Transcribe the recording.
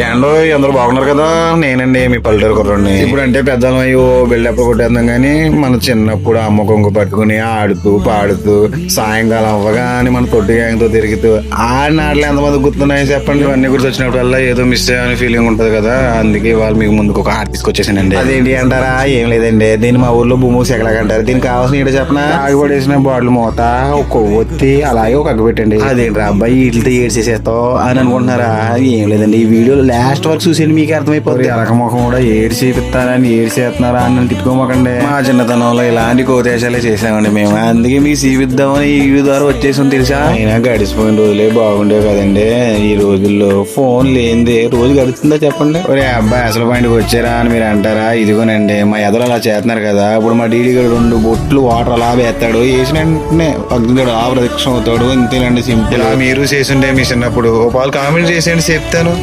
ఏండో అందరూ బాగున్నారు కదా? నేనండి మీ పల్లెటూరు కుర్రండి ఇప్పుడు అంటే పెద్దలు అయ్యో బిల్డప్ కొట్టేద్దాం కానీ మన చిన్నప్పుడు అమ్మ కొంగు పట్టుకుని ఆడుతూ పాడుతూ సాయంకాలం అవ్వగానే మన తొట్టి గ్యాంగ్తో తిరుగుతూ ఆడిన ఆటలు ఎంతమంది గుర్తున్నాయి చెప్పండి. ఇవన్నీ గురించి వచ్చినప్పుడల్లా ఏదో మిస్ అయ్యని ఫీలింగ్ ఉంటది కదా? అందుకే వాళ్ళు మీకు ముందుకు ఒక ఆట తీసుకొచ్చేసానండి. అదేంటి అంటారా? ఏం లేదండి. దీన్ని మా ఊర్లో భూమి సెకలాగా అంటారు. దీనికి కావాల్సిన ఏంటో చెప్పనా? ఆగిపడేసిన బాటిల్ మూత ఒక కొవ్వొత్తి అలాగే ఒక అగ్గు పెట్టండి. అదేంటి అబ్బాయి వీటితో ఏడ్చేసేస్తావు అని అనుకుంటున్నారా? ఏం లేదండి. ఈ వీడియో లాస్ట్ వరకు చూసేయండి మీకు అర్థమైపోతుంది ఎలకముఖం కూడా ఏడు చేపిస్తారని ఏడు చేస్తున్నారా అని తిట్టుకోమాకండి. మా చిన్నతనంలో ఇలాంటి కోతేశాలే చేసామండి మేము. అందుకే మీకు చూపిద్దామని ఈ ద్వారా వచ్చేసాం తెలుసా? అయినా గడిచిపోయిన రోజులే బాగుండేవి కదండి. ఈ రోజుల్లో ఫోన్ లేనిదే రోజు గడుస్తుందా చెప్పండి? ఒరే అబ్బాయి అసలు పాయింట్కి వచ్చారా అని మీరు అంటారా? ఇదిగోనండి మా ఎదలు అలా చేస్తున్నారు కదా. ఇప్పుడు మా డీడీ గారు రెండు బొట్లు వాటర్ అలా వేస్తాడు. వేసిన వెంటనే పక్కన ఆ ప్రదక్షిణ అవుతాడు. ఇంతేనండి సింపుల్. మీరు చేసిండే మీ చిన్నప్పుడు ఒక పాలు కామెంట్ చేసేయండి చెప్తాను.